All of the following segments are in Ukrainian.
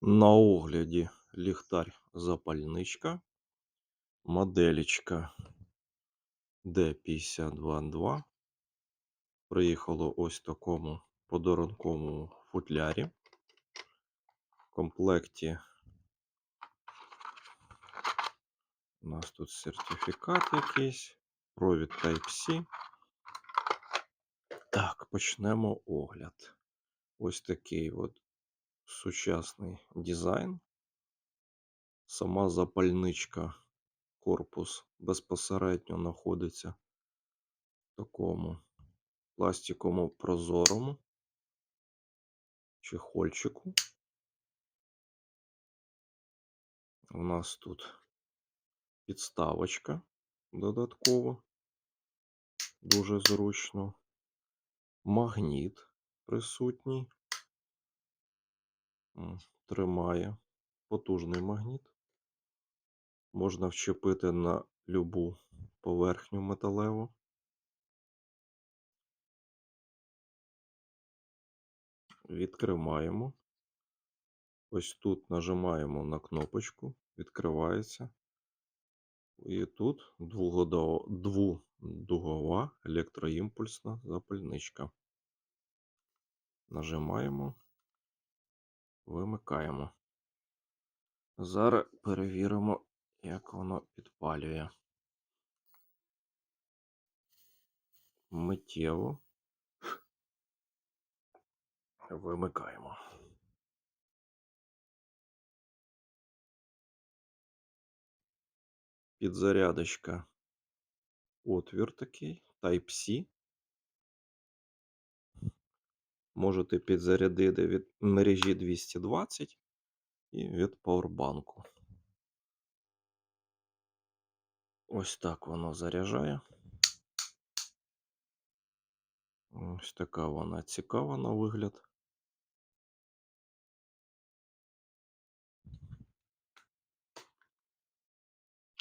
На огляді ліхтар запальничка, моделічка D522. Приїхало ось такому подарунковому футлярі. В комплекті у нас тут сертифікат якийсь, провід Type-C. Так, почнемо огляд. Ось такий от сучасний дизайн. Сама запальничка, корпус безпосередньо знаходиться в такому пластиковому прозорому чехольчику. У нас тут підставочка додаткова, дуже зручно. Магніт присутній. Тримає потужний магніт. Можна вчепити на любу поверхню металеву. Відкриваємо. Ось тут нажимаємо на кнопочку, відкривається. І тут двудугова електроімпульсна запальничка. Нажимаємо, вимикаємо. Зараз перевіримо, як воно підпалює. Миттєво вимикаємо. Підзарядочка. Отвір такий, Type-C. Можете підзарядити від мережі 220 і від пауербанку. Ось так воно заряджає. Ось така вона цікава на вигляд.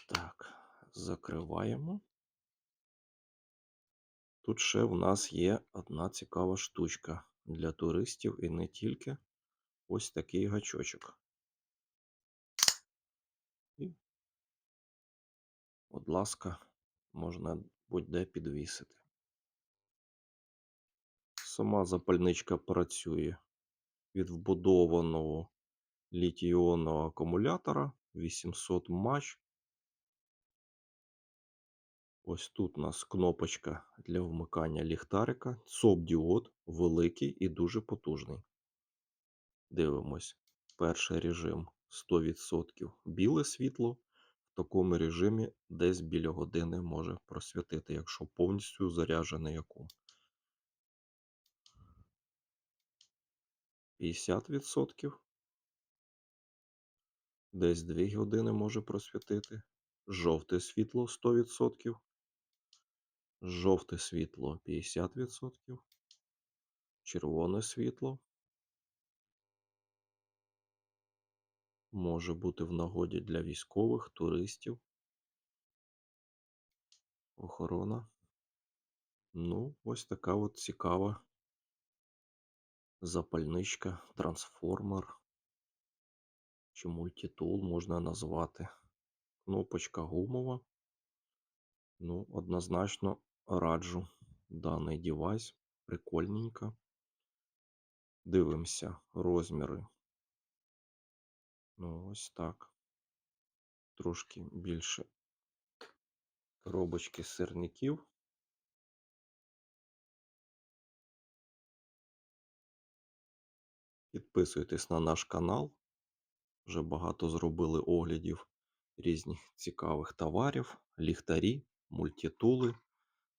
Так, закриваємо. Тут ще в нас є одна цікава штучка для туристів і не тільки ось такий гачочок. І, будь ласка, можна будь-де підвісити. Сама запальничка працює від вбудованого літій-іонного акумулятора 800 Мach. Ось тут у нас кнопочка для вмикання ліхтарика. СОП-діод великий і дуже потужний. Дивимось. Перший режим 100% біле світло. В такому режимі десь біля години може просвітити, якщо повністю заряджений акум. 50%. Десь 2 години може просвітити. Жовте світло 100%. Жовте світло 50%. Червоне світло. Може бути в нагоді для військових, туристів. Охорона. Ну, ось така от цікава запальничка, трансформер чи мультитул можна назвати. Кнопочка гумова. Ну, однозначно раджу даний девайс. Прикольненько. Дивимося розміри. Ну, ось так. Трошки більше коробочки сирників. Підписуйтесь на наш канал. Вже багато зробили оглядів різних цікавих товарів, ліхтарі, мультитули,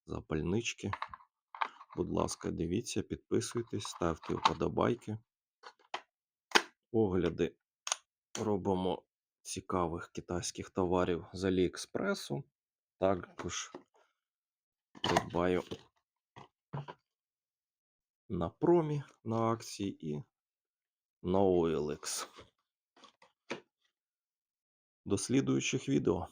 запальнички. Будь ласка, дивіться, підписуйтесь, ставте вподобайки. Огляди робимо цікавих китайських товарів з Аліекспресу. Також придбаю на промі на акції і на OLX. До слідуючих відео.